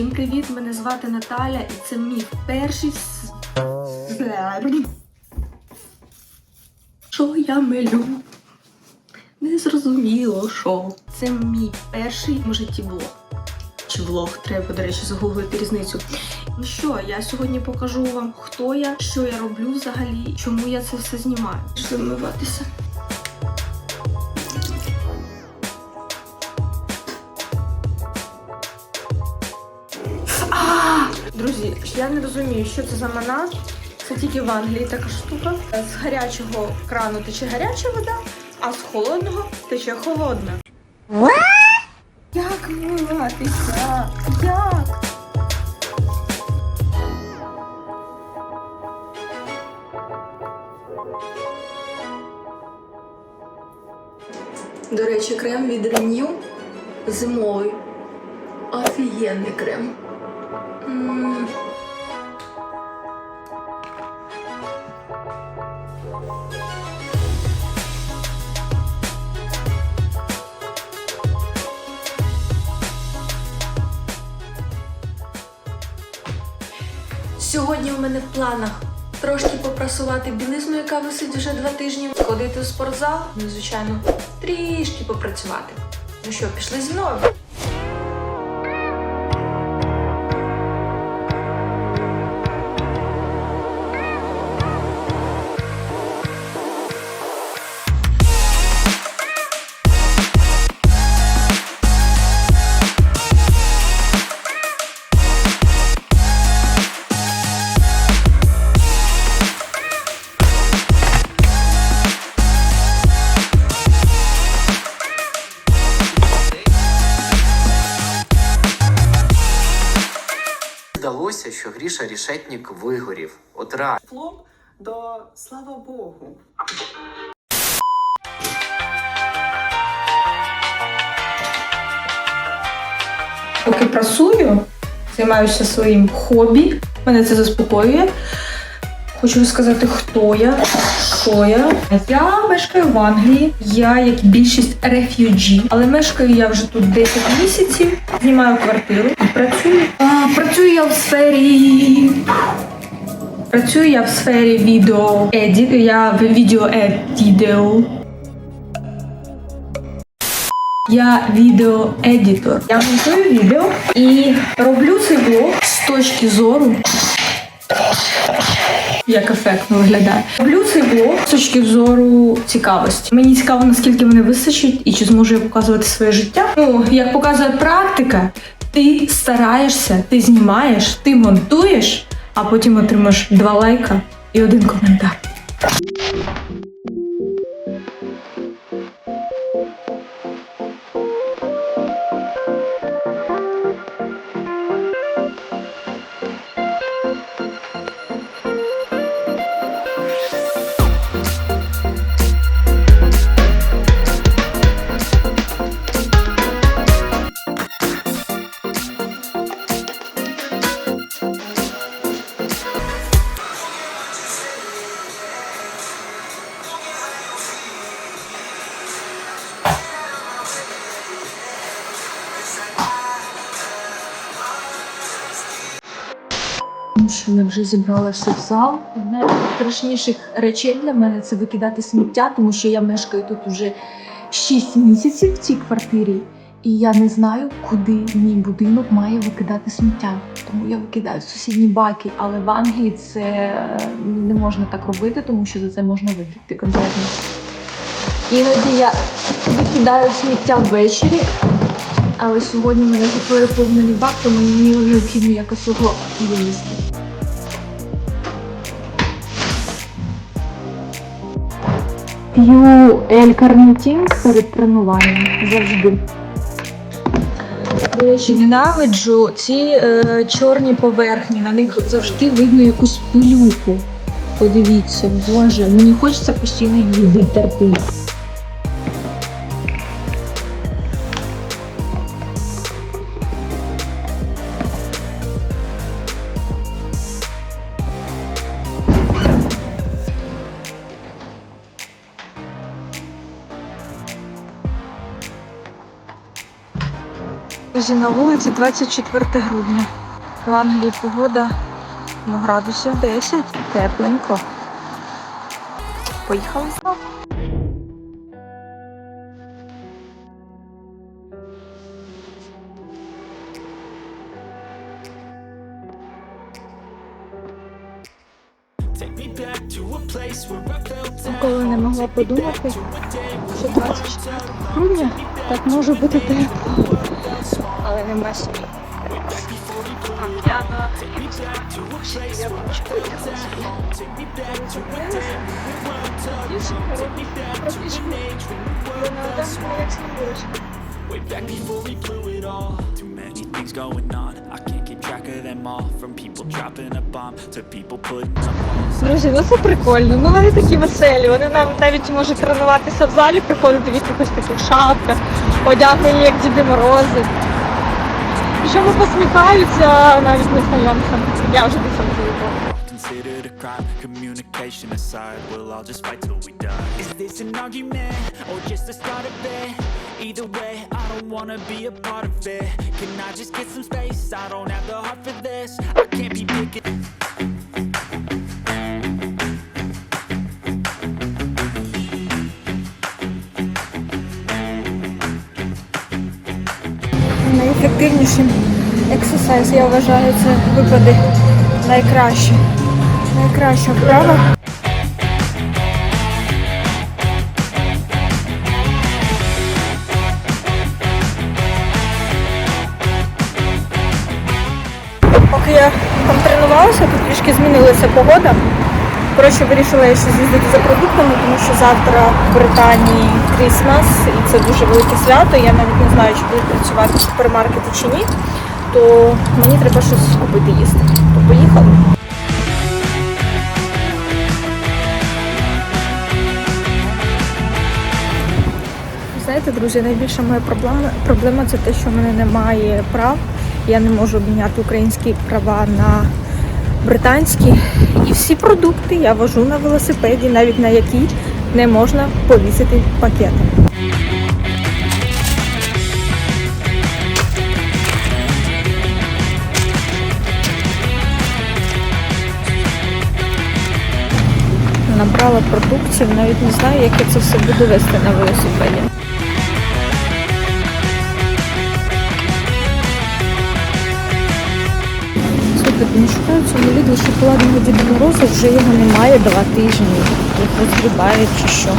Всім привіт! Мене звати Наталя, і це мій перший. Що я милю? Не зрозуміло, що. Це мій перший в житті влог. Чи влог, треба, до речі, загуглити різницю. Ну що, я сьогодні покажу вам, хто я, що я роблю взагалі, чому я це все знімаю. Пішли я не розумію, що це за мана. Це тільки в Англії така штука. З гарячого крану тече гаряча вода, а з холодного тече холодна. Як вмиватися? Як? До речі, крем від Renew зимовий. Офігенний крем. Сьогодні у мене в планах трошки попрасувати білизну, яка висить вже два тижні, сходити в спортзал, ну, звичайно, трішки попрацювати. Ну що, пішли зі мною? Що Гріша Рішетнік вигорів. От реально. флоп до слава Богу. Поки прасую, займаюся своїм хобі. Мене це заспокоює. Хочу сказати, хто я, що я. Я мешкаю в Англії. Я, як більшість рефюджі, але мешкаю я вже тут 10 місяців. Знімаю квартиру і працюю. А, працюю я в сфері. Працюю я в сфері відео едіт. Я в відео едітеу. Я відеоедітор. Я монтую відео і роблю цей блог з точки зору. Як ефектно виглядає. Люблю цей блог з точки зору цікавості. Мені цікаво, наскільки мене вистачить і чи зможу я показувати своє життя. Ну, як показує практика, ти стараєшся, ти знімаєш, ти монтуєш, а потім отримаєш два лайка і один коментар. Що я вже зібралася в зал. Одне з страшніших речей для мене це викидати сміття, тому що я мешкаю тут уже 6 місяців в цій квартирі, і я не знаю, куди мій будинок має викидати сміття. Тому я викидаю сусідні баки, але в Англії це е, не можна так робити, тому що за це можна виграти конкретно. Іноді я викидаю сміття ввечері, але сьогодні мене вже переповнений бак, тому мені необхідно якось його винести. П'ю ель-карнітін перед тренуванням завжди. До речі, ненавиджу ці е, чорні поверхні, на них завжди видно якусь пилюку. Подивіться, боже, мені хочеться постійно її витерти. Друзі, на вулиці 24 грудня. В Англії погода ну, градусів 10, тепленько. Поїхали знову. Ніколи не могла подумати, що 24 грудня так може бути тепло. Але нема хочу Way back before we blew it all. Too many things going on. I can't keep track of them all. From people dropping a bomb to people putting up. Друзі, ну це прикольно. Ну вони такі веселі. Вони нам навіть можуть тренуватися в залі, приходити в якихось таких шапках, одягнені як Діди Морози. Причому посміхаються навіть незнайомцям. Я вже до цього звикла. Considered a crime. Communication aside, we'll all just fight till we die. Is this an argument or just the start of it? Either way, I don't wanna be a part of it. Can I just get some space? I don't have the heart for this. I can't be picking. Найефективнішим ексерсайз, я вважаю, це випади найкраще. Найкраща вправа. Поки я там тренувалася, тут трішки змінилася погода. Коротше, вирішила я ще з'їздити за продуктами, тому що завтра в Британії Крісмас і це дуже велике свято. Я навіть не знаю, чи будуть працювати супермаркети чи ні. То мені треба щось купити їсти. То поїхали. Знаєте, друзі, найбільша моя проблема, проблема це те, що в мене немає прав. Я не можу обміняти українські права на британські. І всі продукти я вожу на велосипеді, навіть на які не можна повісити пакети. Набрала продуктів, навіть не знаю, як я це все буду вести на велосипеді. Не шукаю в цьому шоколадного Діда Мороза, вже його немає два тижні. Їх розгрібають чи що.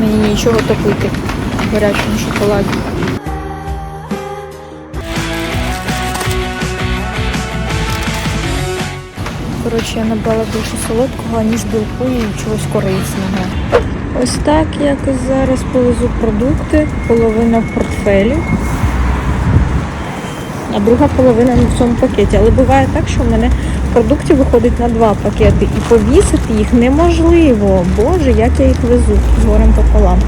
Мені нічого топити в гарячому шоколаді. Коротше, я набрала більше солодкого, ніж білку і чогось корисного. Ось так якось зараз повезу продукти, половина портфелі, а друга половина в цьому пакеті. Але буває так, що в мене продуктів виходить на два пакети і повісити їх неможливо. Боже, як я їх везу з горем пополам.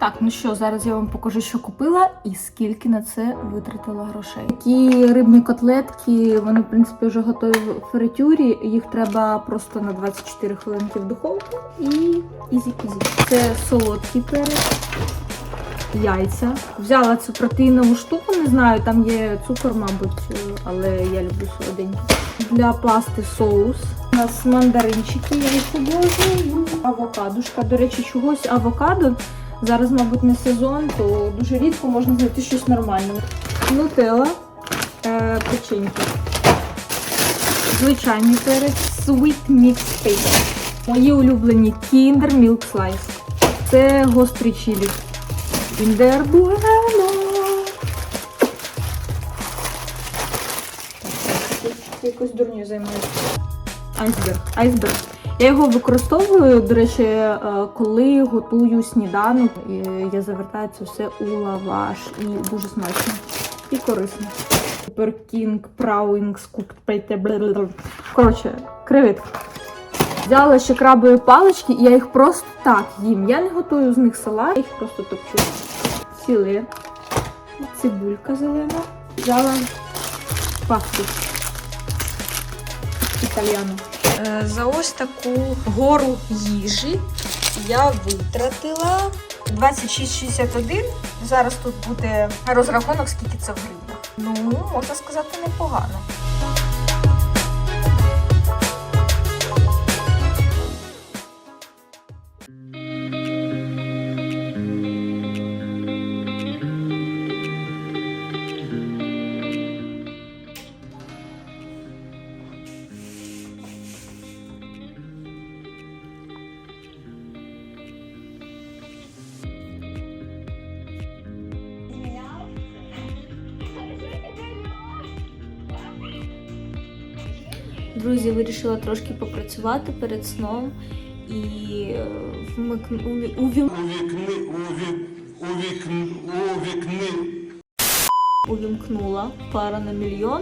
Так, ну що, зараз я вам покажу, що купила і скільки на це витратила грошей. Такі рибні котлетки, вони, в принципі, вже готові в фритюрі. Їх треба просто на 24 хвилинки в духовку і ізі-пізі. Це солодкий перець, яйця. Взяла цю протеїнову штуку, не знаю, там є цукор, мабуть, але я люблю солоденький. Для пасти соус. У нас мандаринчики, я їх обожнюю. Авокадушка. До речі, чогось авокадо. Зараз, мабуть, не сезон, то дуже рідко можна знайти щось нормальне. Нутелла, е, печеньки. Звичайний перець, Sweet Mix Paste. Мої улюблені Kinder Milk Slice. Це гострий чилі. Kinder Bueno. Якось дурню займаюся. Айсберг. Айсберг. Я його використовую, до речі, е, коли готую сніданок. Я завертаю це все у лаваш і дуже смачно і корисно. King Prowings Cooked Plate. Коротше, креветки. Взяла ще крабові палички, і я їх просто так їм. Я не готую з них салат, я їх просто топчу. Філе, цибулька зелена. Взяла пасту італіану. Е, За ось таку гору їжі я витратила 26,61. Зараз тут буде розрахунок, скільки це в гривнях. Ну, можна сказати, непогано. Друзі, вирішила трошки попрацювати перед сном і е, вмикну, Увікни, увік, увікни, увікни. увімкнула пара на мільйон.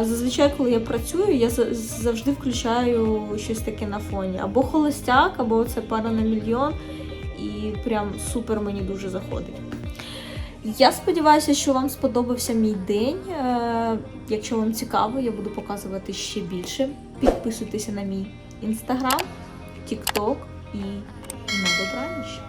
Зазвичай, коли я працюю, я за- завжди включаю щось таке на фоні. Або холостяк, або це пара на мільйон, і прям супер мені дуже заходить. Я сподіваюся, що вам сподобався мій день. Е, Якщо вам цікаво, я буду показувати ще більше. Підписуйтеся на мій інстаграм, тікток і на добраніч.